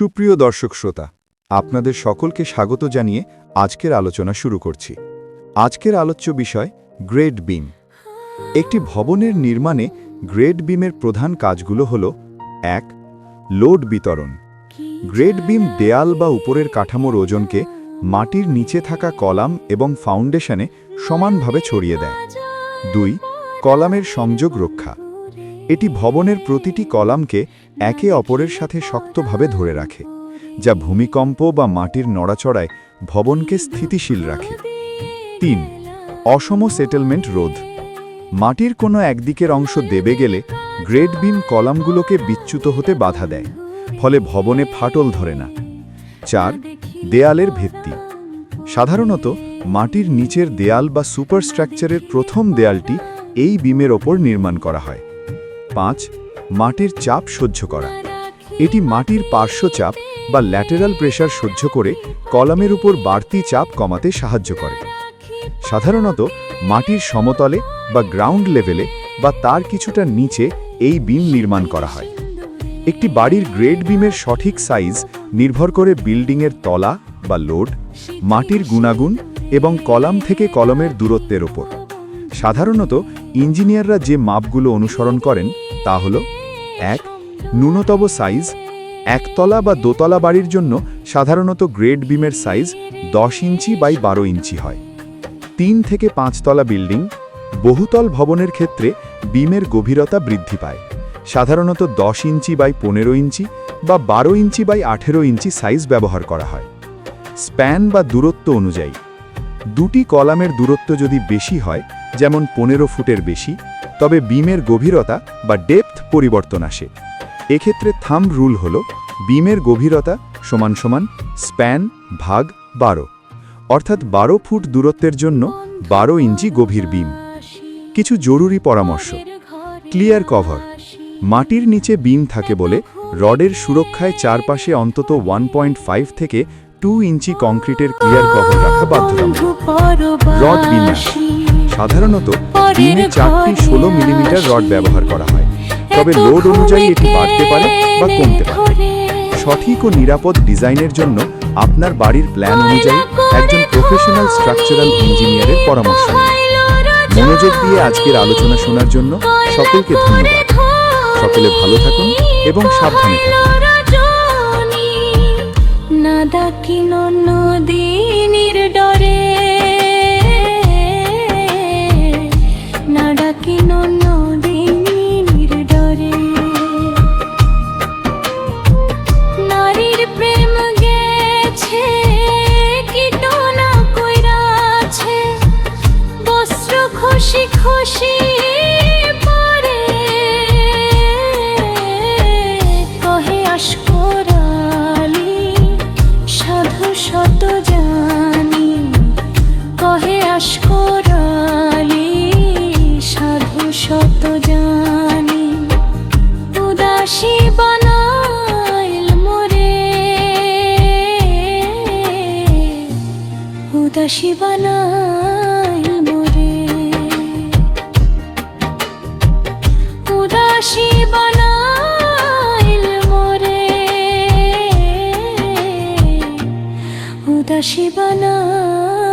সুপ্রিয় দর্শক শ্রোতা, আপনাদের সকলকে স্বাগত জানিয়ে আজকের আলোচনা শুরু করছি। আজকের আলোচ্য বিষয় গ্রেড বিম। একটি ভবনের নির্মাণে গ্রেড বিমের প্রধান কাজগুলো হল, এক, লোড বিতরণ। গ্রেড বিম দেয়াল বা উপরের কাঠামোর ওজনকে মাটির নিচে থাকা কলাম এবং ফাউন্ডেশনে সমানভাবে ছড়িয়ে দেয়। দুই, কলামের সংযোগ রক্ষা। এটি ভবনের প্রতিটি কলামকে একে অপরের সাথে শক্তভাবে ধরে রাখে, যা ভূমিকম্প বা মাটির নড়াচড়ায় ভবনকে স্থিতিশীল রাখে। তিন, অসম সেটেলমেন্ট রোধ। মাটির কোনো একদিকের অংশ দেবে গেলে গ্রেড বিম কলামগুলোকে বিচ্যুত হতে বাধা দেয়, ফলে ভবনে ফাটল ধরে না। চার, দেয়ালের ভিত্তি। সাধারণত মাটির নিচের দেয়াল বা সুপারস্ট্রাকচারের প্রথম দেয়ালটি এই বিমের ওপর নির্মাণ করা হয়। পাঁচ, মাটির চাপ সহ্য করা। এটি মাটির পার্শ্বচাপ বা ল্যাটেরাল প্রেশার সহ্য করে কলামের উপর বাড়তি চাপ কমাতে সাহায্য করে। সাধারণত মাটির সমতলে বা গ্রাউন্ড লেভেলে বা তার কিছুটা নিচে এই বিম নির্মাণ করা হয়। একটি বাড়ির গ্রেড বিমের সঠিক সাইজ নির্ভর করে বিল্ডিংয়ের তলা বা লোড, মাটির গুণাগুণ এবং কলাম থেকে কলমের দূরত্বের ওপর সাধারণত ইঞ্জিনিয়াররা যে মাপগুলো অনুসরণ করেন তা হল এক, ন্যূনতম সাইজ, একতলা বা দোতলা বাড়ির জন্য সাধারণত গ্রেড বিমের সাইজ দশ ইঞ্চি বাই বারো ইঞ্চি হয়। তিন থেকে পাঁচতলা বিল্ডিং, বহুতল ভবনের ক্ষেত্রে বিমের গভীরতা বৃদ্ধি পায়। সাধারণত দশ ইঞ্চি বাই পনেরো ইঞ্চি বা বারো ইঞ্চি বাই আঠেরো ইঞ্চি সাইজ ব্যবহার করা হয়। স্প্যান বা দূরত্ব অনুযায়ী, দুটি কলামের দূরত্ব যদি বেশি হয় যেমন পনেরো ফুটের বেশি, তবে বিমের গভীরতা বা ডেপথ পরিবর্তন আসে। এক্ষেত্রে থাম রুল হল, বিমের গভীরতা সমান সমান স্প্যান ভাগ বারো। অর্থাৎ বারো ফুট দূরত্বের জন্য বারো ইঞ্চি গভীর বিম। কিছু জরুরি পরামর্শ। Clear cover. মাটির নিচে বিম থাকে বলে রডের সুরক্ষায় চারপাশে অন্তত ওয়ান থেকে টু ইঞ্চি কংক্রিটের ক্লিয়ার কভার রাখা বাধ্যতামূলক। রড বিন্যাস। সাধারণত বিমে চারটি ষোলো মিলিমিটার রড ব্যবহার করা হয়। তবে লোড অনুযায়ী এটি বাড়তে পারে বা কমতে পারে। সঠিক ও নিরাপদ ডিজাইনের জন্য আপনার বাড়ির প্ল্যান অনুযায়ী একজন প্রফেশনাল স্ট্রাকচারাল ইঞ্জিনিয়ারের পরামর্শ নিন। মনোযোগ দিয়ে আজকের আলোচনা শোনার জন্য সকলকে ধন্যবাদ। সকলে ভালো থাকুন এবং সাবধানে থাকুন। উদাসী বানাই মোরে। উদাসী বানাইল মোরে। উদাসী বানাইল